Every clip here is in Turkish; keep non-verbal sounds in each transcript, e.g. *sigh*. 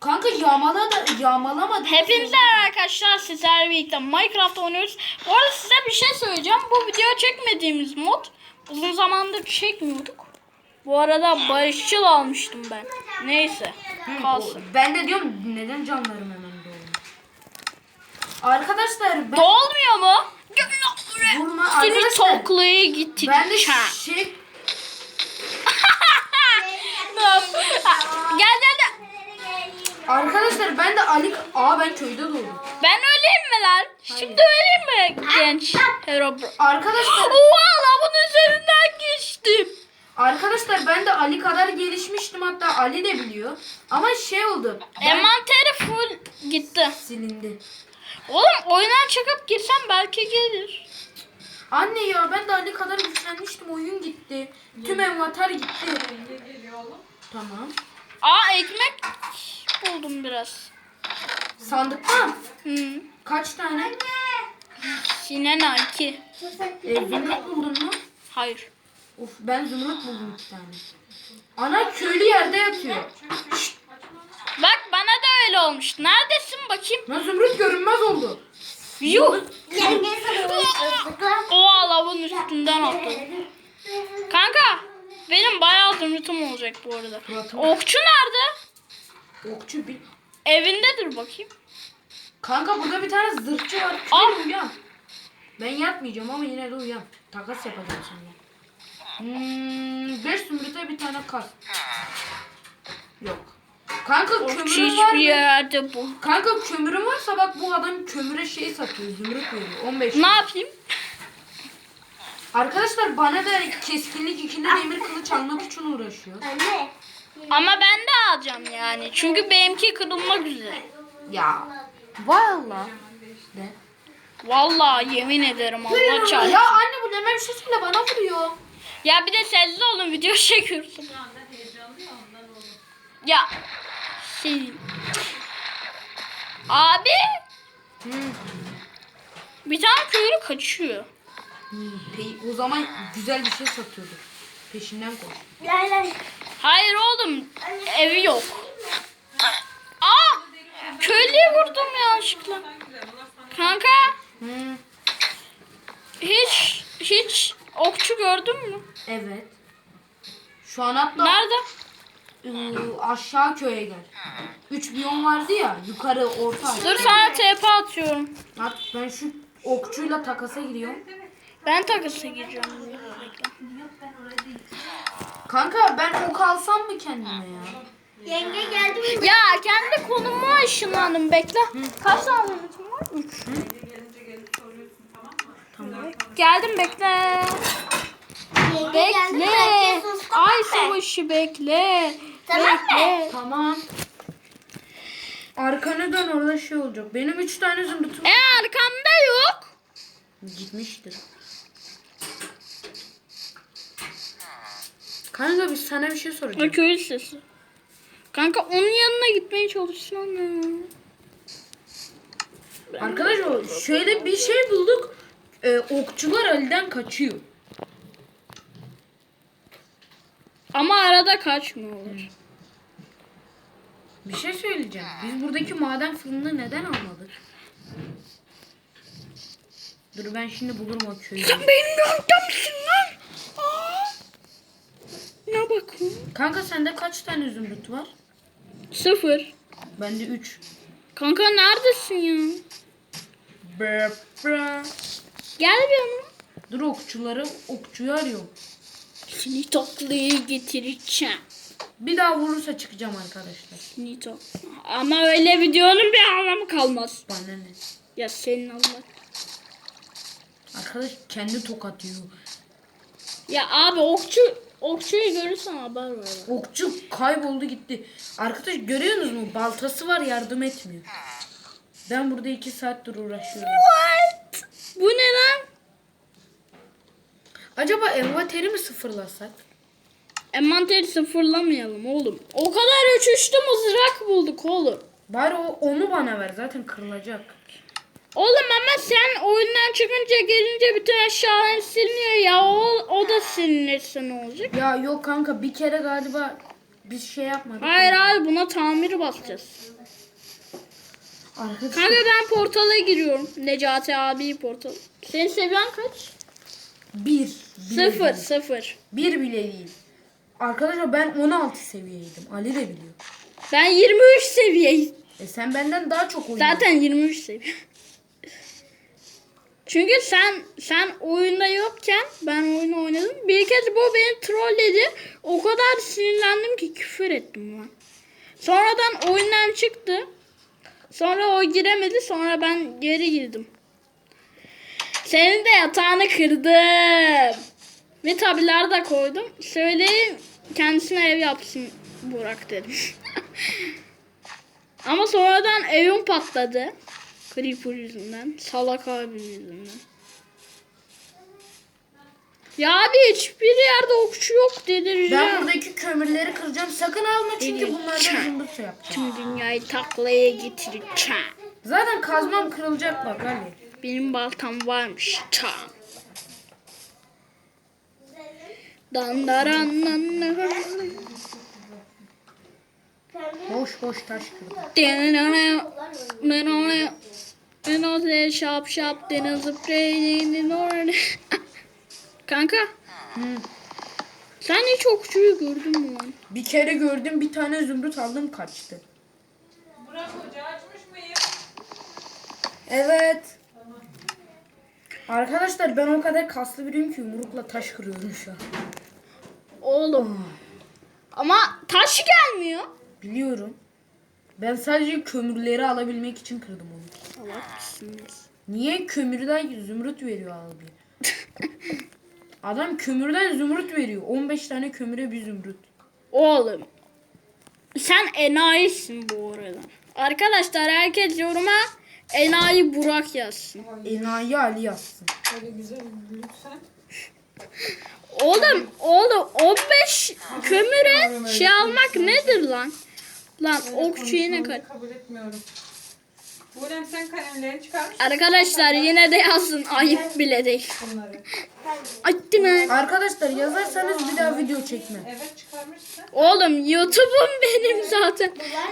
Kanka yağmala da yağmalamadı. Hepinize merhaba arkadaşlar sizlerle birlikte Minecraft oynuyoruz. Bu arada size bir şey söyleyeceğim. Bu video çekmediğimiz mod uzun zamandır çekmiyorduk. Bu arada barışçıl almıştım ben. Neyse kalsın. Ben de diyorum neden canlarım hemen doğuyor. Arkadaşlar ben Dolmuyor mu? Vurma Seni toklaya gitti. ben de Ha. şey *laughs* *laughs* Gel gel gel. Arkadaşlar ben de Ali Aa ben köyde doğdum. Ben öleyim mi lan? Şimdi öleyim mi genç Herobrine? Arkadaşlar *gasps* Oha lavın üzerinden geçtim. arkadaşlar ben de Ali kadar gelişmiştim hatta Ali de biliyor. Ama şey oldu. Ben Envanteri full gitti. silindi. Oğlum oyundan çıkıp girsem belki gelir. Anne ya ben de Ali kadar güçlenmiştim oyun gitti. Tüm envanter gitti. Tamam. Aa ekmek buldum biraz. Sandıktan Hı. kaç tane? Sinena 2. E, zümrüt buldun mu? Hayır. Of ben zümrüt buldum iki tane. Ana köylü yerde yatıyor. Şşt, Bak bana da öyle olmuş. Neredesin bakayım? lan zümrüt görünmez oldu. Yuh. O lavın üstünden atladım. Kanka benim bayağı zümrütüm olacak bu arada. Okçu nerede? Okçu bir. Evindedir bakayım. Kanka burada bir tane zırhçı var. Al. Köylü uyan. Ben yatmayacağım ama yine de uyan. Takas yapacağım şimdi. Hmm, beş zümrüte bir tane kas. Yok. Kanka Okçu kömürün var mı? yerde bu. Kanka kömürün varsa bak bu adam kömüre şey satıyor. Zümrüt veriyor. 15. Ne yapayım? Arkadaşlar bana da keskinlik ikili demir kılıç almak için uğraşıyor. Ama ben de alacağım yani. Çünkü benimki kırılmak üzere. Ya. Valla. Ne? Vallahi yemin ederim Allah çarpsın. Ya anne bu ne bir sesiyle bana vuruyor. Ya bir de sessiz olun video çekiyorsun. Ya. Şey. Abi Hı. bir tane köylü kaçıyor. Pe- o zaman güzel bir şey satıyordu. Peşinden koş. Hayır oğlum evi yok. Aa köylüye vurdum yanlışlıkla. Kanka hiç hiç okçu gördün mü? Evet. Şu an hatta Nerede? ıı, aşağı köye gel. Üç biyon vardı ya yukarı orta. Dur sana TP atıyorum. Bak ben şu okçuyla takasa gidiyorum. Ben takısa gireceğim. Kanka ben ok alsam mı kendime ya? Yenge geldi mi? Ya kendi konuma ışınlandım bekle. Kaç tane limitim var? 3. Geldim bekle. Yenge geldi mi? Bekle. Sustu. Ay savaşı bekle. Tamam mı? Bekle. Tamam. Arkana dön orada şey olacak. Benim üç tane zümrütüm E arkamda yok. gitmiştir. Kanka biz sana bir şey soracağım. O köylü sesi. Kanka onun yanına gitmeye çalışsana. Arkadaşlar şöyle bir şey bulduk. Ee, okçular Ali'den kaçıyor. Ama arada kaçmıyorlar. Bir şey söyleyeceğim. Biz buradaki maden fırını neden almadık? Dur ben şimdi bulurum o köyü. Sen benim yöntemsin lan. Aa. Ne bakın? Kanka sende kaç tane zümrüt var? Sıfır. Bende 3. Kanka neredesin ya? Gel bir yanıma. Dur okçuları okçuyu arıyorum. Seni taklaya getireceğim. Bir daha vurursa çıkacağım arkadaşlar. Seni tak. Ama öyle videonun bir anlamı kalmaz. Bana ne? Ya senin Allah. Arkadaş kendi tokat yiyor. Ya abi okçu okçuyu görürsen haber ver. Okçu kayboldu gitti. Arkadaş görüyorsunuz mu? Baltası var yardım etmiyor. Ben burada iki saattir uğraşıyorum. What? Bu ne lan? Acaba envateri mi sıfırlasak? Envanteri sıfırlamayalım oğlum. O kadar uçuştu mızrak bulduk oğlum. Bari o, onu bana ver zaten kırılacak. Oğlum ama sen oyundan çıkınca gelince bütün eşyaların siliniyor ya. O, o da silinirse ne olacak? Ya yok kanka bir kere galiba Biz şey yapmadık. Hayır abi buna tamir basacağız. Arkadaşlar Kanka ben portala giriyorum. Necati abi portal. Senin seviyen kaç? bir. bile Sıfır değil. sıfır. Bir bile değil. Arkadaşlar ben 16 seviyeydim. Ali de biliyor. Ben 23 seviyeyim. E sen benden daha çok oynuyorsun. Zaten 23 seviye. Çünkü sen sen oyunda yokken ben oyunu oynadım. Bir kez bu beni trolledi. O kadar sinirlendim ki küfür ettim ben. Sonradan oyundan çıktı. Sonra o giremedi. Sonra ben geri girdim. Senin de yatağını kırdım. Ve tabiler de koydum. Söyleyeyim kendisine ev yapsın Burak dedim. *laughs* Ama sonradan evim patladı. Creeper yüzünden. Salak abi yüzünden. Ya abi hiçbir yerde okçu yok delireceğim. Ben buradaki kömürleri kıracağım. Sakın alma çünkü Evet. bunlardan zımbırt şey yapacağım. Tüm dünyayı taklaya getireceğim. Zaten kazmam kırılacak bak Ali. Benim baltam varmış. Çam. Dandaran Boş boş taş kırdım. Denize şap şap denize sprey *laughs* Kanka Hı. sen hiç okçuyu gördün mü lan? Bir kere gördüm bir tane zümrüt aldım kaçtı. Burak Hoca açmış mıyım? Evet. Arkadaşlar ben o kadar kaslı biriyim ki yumrukla taş kırıyorum şu an. Oğlum. Ama taş gelmiyor. Biliyorum. Ben sadece kömürleri alabilmek için kırdım onu. Mısınız? Niye kömürden zümrüt veriyor abi? *laughs* Adam kömürden zümrüt veriyor. 15 tane kömüre bir zümrüt. Oğlum. Sen enayisin bu arada. Arkadaşlar herkes yoruma enayi Burak yazsın. Enayi Ali yazsın. Öyle güzel lütfen. Oğlum, oğlum 15 kömüre şey almak nedir lan? Lan okçu yine kaç. Kabul etmiyorum. Buğrem sen kalemlerini çıkarmış Arkadaşlar yine de yazsın. Ayıp bile değil. bunları. Değil mi? Arkadaşlar yazarsanız bir daha video çekmem. Evet çıkarmışsın. Oğlum YouTube'um benim zaten.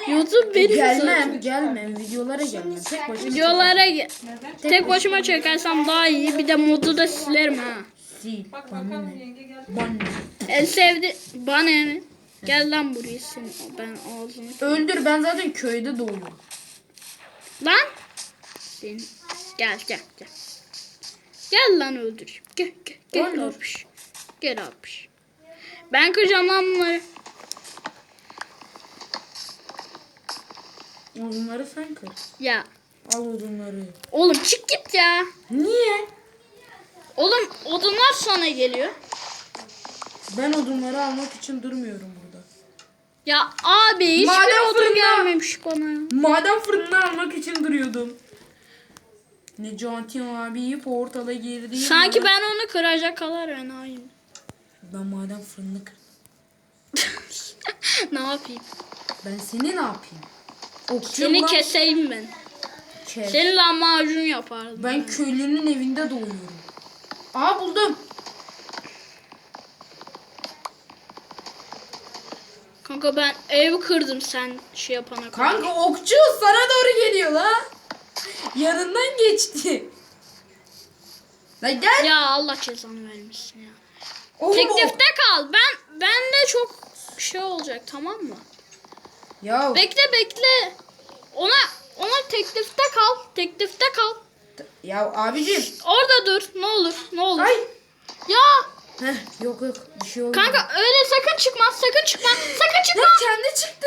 YouTube benim zaten. Gelmem, gelmem. Videolara gelmem. Tek başına Videolara ge- Neden? tek başıma çekersem daha iyi. Bir de modu da silerim ha. sil. Bak bakalım ne? yenge geldi. Ne? En sevdi bana mi? Gel lan buraya senin. Ben ağzını. Öldür ben zaten köyde doğdum. Lan. Sen. Gel gel gel. Gel lan öldür. Gel gel gel abiş. Gel abiş. Ben kıracağım lan bunları. Odunları sen kır. Ya. Al odunları. Oğlum çık git ya. Niye? Oğlum odunlar sana geliyor. Ben odunları almak için durmuyorum. Ya abi hiçbir Madem odun fırında- gelmemiş bana. Maden fırını almak için duruyordum. Necati abi portala girdi. Sanki ben onu kıracak kadar enayim. Ben maden fırını kır. *laughs* ne yapayım? Ben seni ne yapayım? Okçu Seni lan. keseyim ben. Kes. Seni lahmacun yapardım. Ben köylünün evinde doğuyorum. Aa buldum. Kanka ben ev kırdım sen şey yapana kadar. Kanka okçu sana doğru geliyor la. Yanından geçti. La gel. Ya Allah cezanı vermesin ya. Oğlum, Teklifte kal. Ben ben de çok şey olacak tamam mı? Ya Bekle bekle. Ona ona teklifte kal. Teklifte kal. ya abicim. Orada dur. Ne olur. Ne olur. Ay. Ya Heh, yok yok bir şey olmadı. kanka öyle sakın çıkma. Sakın çıkma. Sakın çıkma. Ya kendi çıktı.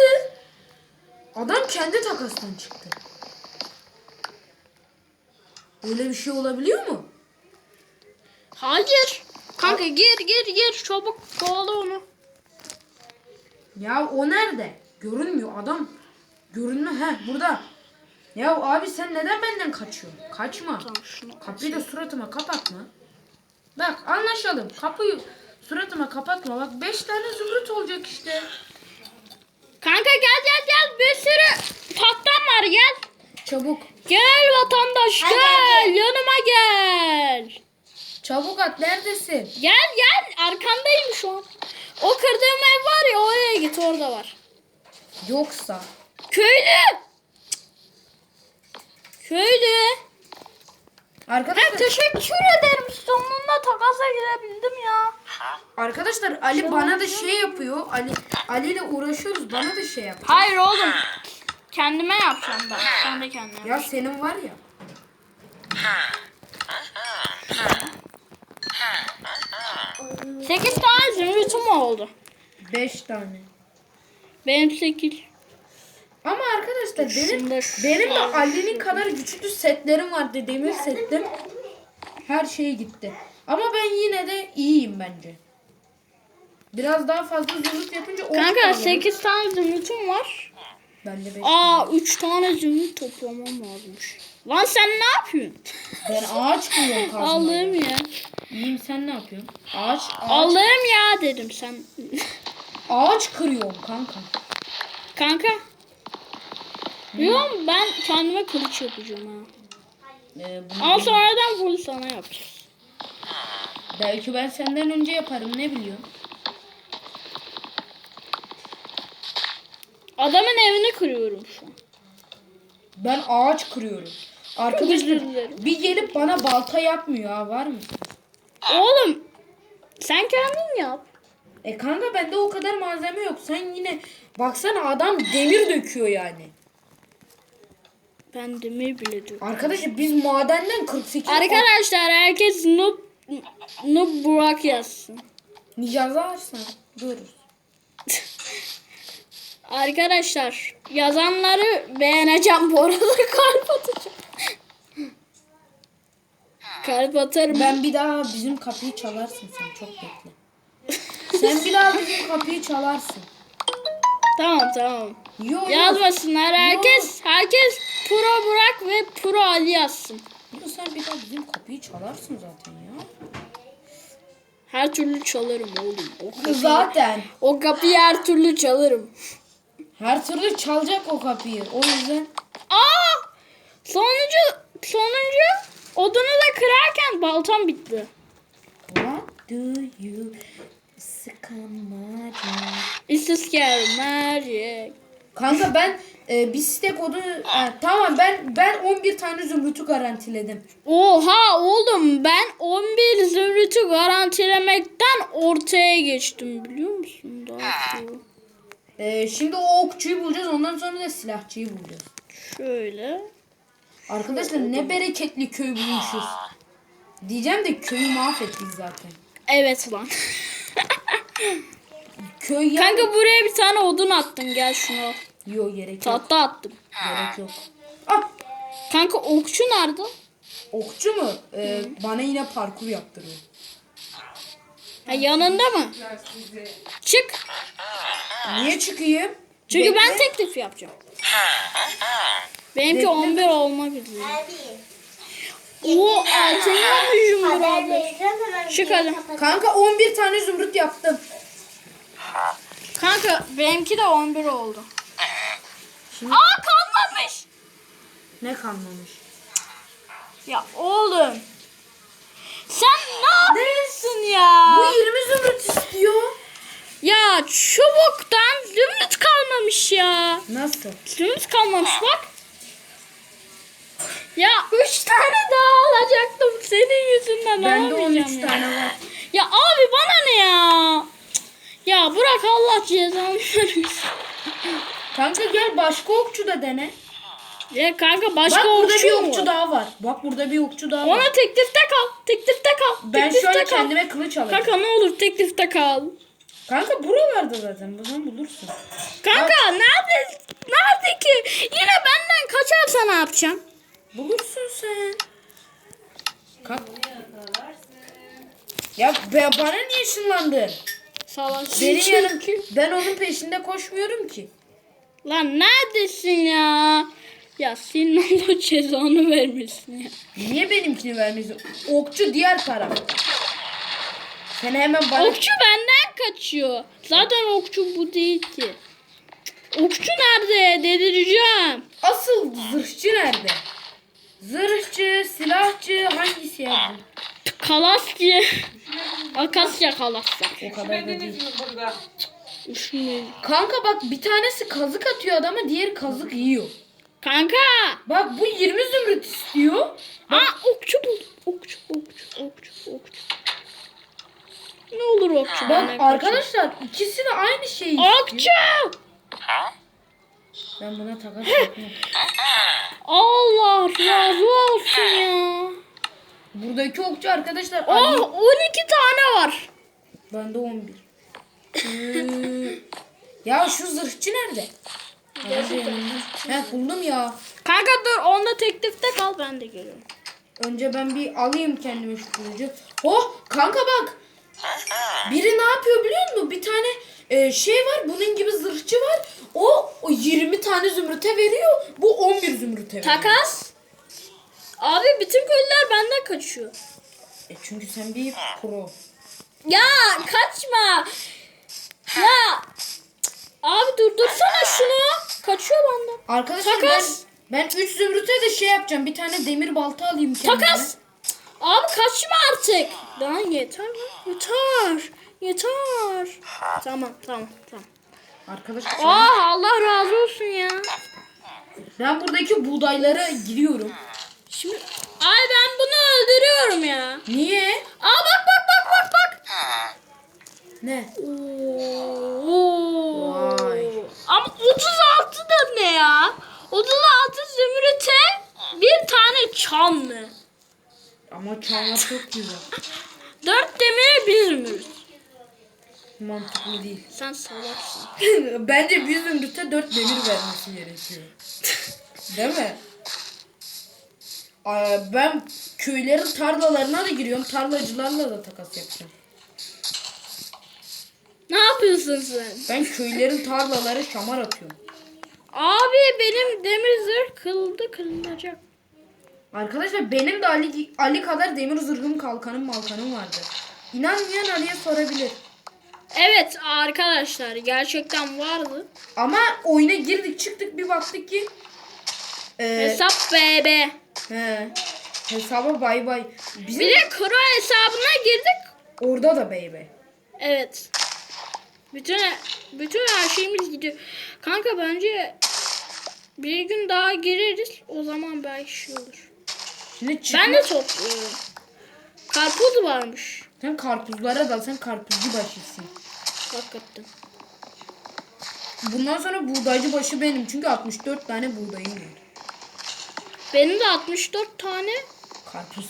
Adam kendi takasından çıktı. Öyle bir şey olabiliyor mu? Hayır. Kanka gir gir gir. Çabuk kovala onu. Ya o nerede? Görünmüyor adam. Görünme he burada. Ya abi sen neden benden kaçıyorsun? Kaçma. Tamam. Kapıyı da suratıma kapatma. Bak anlaşalım. Kapıyı suratıma kapatma. Bak 5 tane zümrüt olacak işte. Kanka gel gel gel. Bir sürü tahtam var gel. Çabuk. Gel vatandaş gel. Yanıma gel. Çabuk at neredesin? Gel gel arkandayım şu an. O kırdığım ev var ya oraya git orada var. Yoksa. Köylü. Köylü. Arkadaşlar, Ha, teşekkür ederim. Sonunda takasa girebildim ya. arkadaşlar Ali bana da şey yapıyor. Ali Ali ile uğraşıyoruz. Bana da şey yapıyor. Hayır oğlum. Kendime yapacağım ben. Sen de kendine. Ya senin var ya. Sekiz tane zümrütüm oldu. 5 tane. Benim sekiz. Ama arkadaşlar benim benim de Ali'nin kadar güçlü setlerim vardı. Demir settim. Her şey gitti. Ama ben yine de iyiyim bence. Biraz daha fazla zümrüt yapınca Kanka tane. 8 tane zümrütüm var. Ben de beş Aa 3 tane zümrüt toplamam lazımmış. Lan sen ne yapıyorsun? Ben ağaç kırıyorum *laughs* kazmayla. Allah'ım ya. İyiyim sen ne yapıyorsun? Ağaç, ağaç, Allah'ım ya dedim sen. ağaç kırıyorum kanka. Kanka. Yok ben kendime kılıç yapacağım ha. Ee, bunu Ama sonradan full sana yapacağız. belki ben senden önce yaparım ne biliyorum. Adamın evini kırıyorum şu an. Ben ağaç kırıyorum. Arkadaşlar dilerim. bir gelip bana balta yapmıyor ha var mı? Oğlum sen kendin yap. E kanka bende o kadar malzeme yok. Sen yine baksana adam demir döküyor yani. Ben demir bile diyorum. Arkadaşlar biz madenden 48 Arkadaşlar herkes noob, noob Burak yazsın. yazarsan görürüz. *laughs* Arkadaşlar yazanları beğeneceğim bu arada *laughs* kalp atacağım. kalp atarım. Ben bir daha bizim kapıyı çalarsın sen çok bekle. sen bir daha bizim kapıyı çalarsın. Tamam tamam. Yo, yo. Yazmasınlar herkes herkes Pro Burak ve Pro Ali yazsın. Yo, sen bir daha bizim kapıyı çalarsın zaten ya. Her türlü çalarım oğlum. O kapıyı, Zaten. o kapıyı her türlü çalarım. Her türlü çalacak o kapıyı. O yüzden Aa! Sonuncu sonuncu odunu da kırarken baltam bitti. What do you sıkamaca? It's a scary magic. Kanka ben e, bir stek odunu ha, tamam ben ben 11 tane zümrütü garantiledim. Oha oğlum ben 11 zümrütü garantilemekten ortaya geçtim biliyor musun? Daha. E, şimdi o okçuyu bulacağız ondan sonra da silahçıyı bulacağız. Şöyle. Arkadaşlar ne bereketli köy bulmuşuz. Diyeceğim de köyü mahvettik zaten. Evet lan. *laughs* Köy ya... Kanka buraya bir tane odun attım gel şunu. al. Yok gerek yok. Tahta attım. Gerek yok. Ah Kanka okçu nerede? okçu mu? E, bana yine parkur yaptırıyor. Ha, yanında mı? Çık. Niye çıkayım? Çünkü ben teklif yapacağım. Benimki Bekle. 11 olmak üzere. Oo altın yapmışım burada. Çık hadi. Kanka 11 tane zümrüt yaptım. Kanka benimki de 11 oldu. Şimdi- Aa kalmamış. Ne kalmamış? Ya oğlum. Sen ne yapıyorsun ya? Bu 20 zümrüt istiyor. Ya çubuktan zümrüt kalmamış ya. Nasıl? Zümrüt kalmamış bak. Ya 3 tane daha alacaktım senin yüzünden Bende alamayacağım 13 ya. tane var. Ya abi bana ne ya? Ya bırak Allah cezanı vermesin. Kanka gel başka okçu da dene. Ya kanka başka Bak burada okçu bir mu okçu var? daha var. Bak burada bir okçu daha var. Ona teklifte kal. Teklifte kal. Ben teklifte şu an kal. kendime kılıç alacağım. Kanka ne olur teklifte kal. Kanka buralarda zaten. Buradan bulursun. Kanka nerede? Nerede ki? Yine benden kaçarsa ne yapacağım? Bulursun sen. Kalk. Ya be, bana niye ışınlandın? Salak. Benim yanım ki. Ben onun peşinde koşmuyorum ki. Lan neredesin ya? Ya senin Allah cezanı vermesin ya. Niye benimkini vermiyorsun? Okçu diğer tarafta. Sen hemen bana... Okçu benden kaçıyor. Zaten okçu bu değil ki. Okçu nerede? Dedireceğim. Asıl zırhçı nerede? Zırhçı, silahçı hangisi ya? bu? Kalas diye. Akasya kalası. O kadar da değil. Burada? Kanka bak bir tanesi kazık atıyor adama diğer kazık yiyor. Kanka. Bak bu 20 zümrüt istiyor. Aa okçu buldum. Okçu, okçu, okçu, okçu. Ne olur okçu. Bak arkadaşlar ikisi de aynı şeyi istiyor. Okçu. Ben buna takas yapmam. Allah razı olsun ya. Buradaki okçu arkadaşlar Oh Ali. 12 tane var. Bende 11. Hmm. ya şu zırhçı nerede? He buldum ya. Kanka dur onda teklifte kal ben de geliyorum. Önce ben bir alayım kendime şu kılıcı. Oh kanka bak. Biri ne yapıyor biliyor musun? Bir tane e, şey var bunun gibi zırhçı var. O, o 20 tane zümrüte veriyor. Bu 11 zümrüte veriyor. Takas. Abi bütün köylüler benden kaçıyor. E çünkü sen bir pro. Ya kaçma. Ya. Abi durdursana şunu. Kaçıyor benden. Arkadaşlar Takas. ben ben 3 zümrüte de şey yapacağım. Bir tane demir balta alayım kendime. Takas. Abi kaçma artık. Lan yeter lan. Yeter. Yeter. Tamam tamam tamam. Arkadaşlar Aa Allah razı olsun ya. ben buradaki buğdaylara giriyorum. Şimdi ay ben bunu öldürüyorum ya. Niye? Aa bak bak bak bak bak. Ne? Oo. Vay. Ama 36 da ne ya? 36 zümrüte bir tane çanlı. Ama çağlar çok güzel. 4 demire bir zümrüt. Mantıklı değil. *laughs* Sen salaksın. Bence bir zümrüte 4 demir vermesi gerekiyor. Değil mi? Aa, ben köylerin tarlalarına da giriyorum. Tarlacılarla da takas yapacağım. Ne yapıyorsun sen? Ben köylerin tarlaları şamar atıyorum. Abi benim demir zırh kırıldı kırılacak. Arkadaşlar benim de Ali, Ali kadar demir zırhım kalkanım malkanım vardı. İnanmayan Ali'ye sorabilir. Evet arkadaşlar gerçekten vardı. Ama oyuna girdik çıktık bir baktık ki e, Hesap BB. he, hesaba bay bay. Bizim Bir de kro hesabına girdik. orada da bay bay. Evet. Bütün bütün her şeyimiz gidiyor. Kanka bence bir gün daha gireriz. O zaman belki şey olur. Şimdi çıkma. Ben de topluyorum. Karpuz varmış. Sen karpuzlara dal sen karpuzcu başısın. Hakikaten. Bundan sonra buğdaycı başı benim çünkü 64 tane buğdayım var. Benim de 64 tane. Karpuz.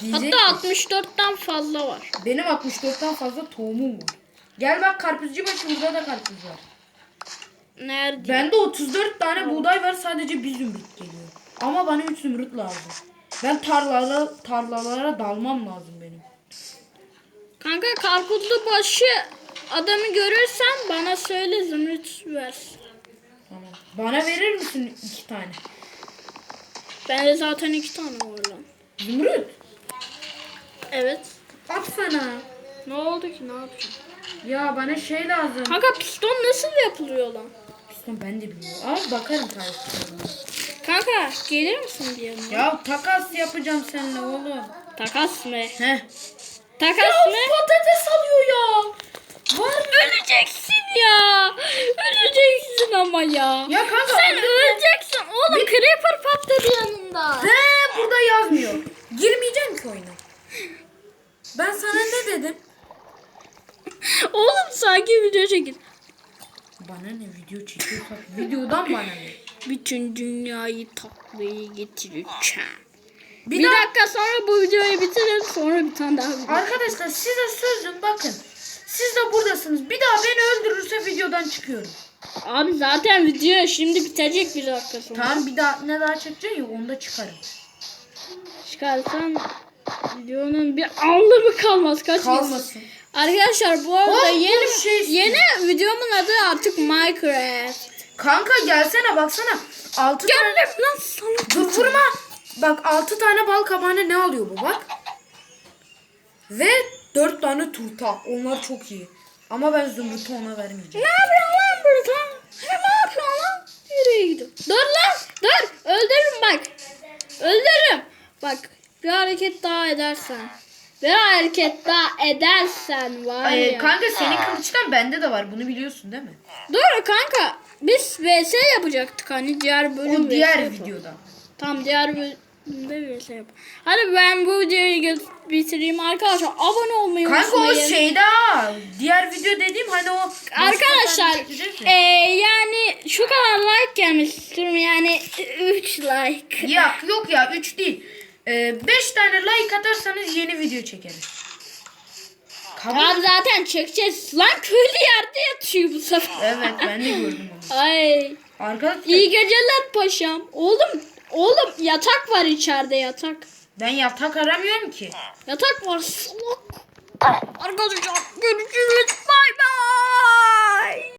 Diyecek Hatta ki, 64'ten fazla var. benim 64'ten fazla tohumum var. Gel bak karpuzcu başı burada da karpuz var. Nerede? Bende 34 tane buğday var sadece bir zümrüt geliyor. Ama bana 3 zümrüt lazım. Ben tarlalara, tarlalara dalmam lazım benim. Kanka karpuzlu başı adamı görürsen bana söyle zümrüt versin. Tamam. Bana verir misin iki tane? Bende zaten iki tane var lan. Zümrüt. Evet. At sana. Ne oldu ki ne yapacağım? Ya bana şey lazım. Kanka piston nasıl yapılıyor lan? Piston ben de bilmiyorum. Ama bakarım tariflerine. Kanka gelir misin bir yanıma? Ya takas yapacağım seninle oğlum. Takas mı? Heh. Takas mı? Patates alıyor ya. Var mı? Öleceksin ya. Öleceksin ama ya. Ya kanka. Sen öyle- öleceksin. Oğlum creeper patladı yanında. He burada yazmıyor. Girmeyeceğim ki oyuna. Ben sana ne dedim? Oğlum sanki video çekin. Bana ne video çekiyorsak videodan bana ne? Bütün dünyayı taklaya getireceğim. Bir, Bir daha dakika sonra bu videoyu bitirelim sonra bir tane daha video. arkadaşlar size sözüm bakın. Siz de buradasınız. Bir daha beni öldürürse videodan çıkıyorum. Abi zaten video şimdi bitecek bir dakika sonra. Tamam bir daha ne daha çekeceksin ya onda çıkarım. Çıkarsan videonun bir anlamı kalmaz. Kaç Kalmasın. Arkadaşlar bu arada Oğlum, yeni bu şey yeni videomun adı artık Minecraft. Kanka gelsene baksana. 6 tane Geldim lan sana. Dur vurma. Bak 6 tane bal kabağına ne alıyor bu bak. Ve 4 tane turta. Onlar çok iyi. Ama ben zümrütü ona vermeyeceğim. Ne yapıyorsun lan burada? Ne yapıyorsun lan? Nereye gidiyorsun? Dur lan dur. Öldürürüm bak. Öldürürüm. Bak bir hareket daha edersen. Bir hareket daha edersen var Ay, ya. kanka senin kılıçtan bende de var. Bunu biliyorsun değil mi? Doğru kanka. Biz VS yapacaktık hani diğer bölüm O VS diğer yapalım. videoda. Tamam diğer bölümde VS yap. Hadi ben bu videoyu bitireyim arkadaşlar. Abone olmayı Kanka o unutmayın. şey daha. Diğer video dediğim hani o Arkadaşlar e, ya. yani şu kadar like gelmesi istiyorum yani 3 like. Ya yok ya 3 değil. 5 tane like atarsanız yeni video çekeriz. Kabul. Tamam zaten çekeceğiz. Lan köylü yerde yatıyor bu sefer. Evet ben de gördüm onu. Ay. Arkadaşlar İyi geceler paşam. Oğlum oğlum yatak var içeride yatak. ben yatak aramıyorum ki. Yatak var salak. Arkadaşlar görüşürüz. Bay bay.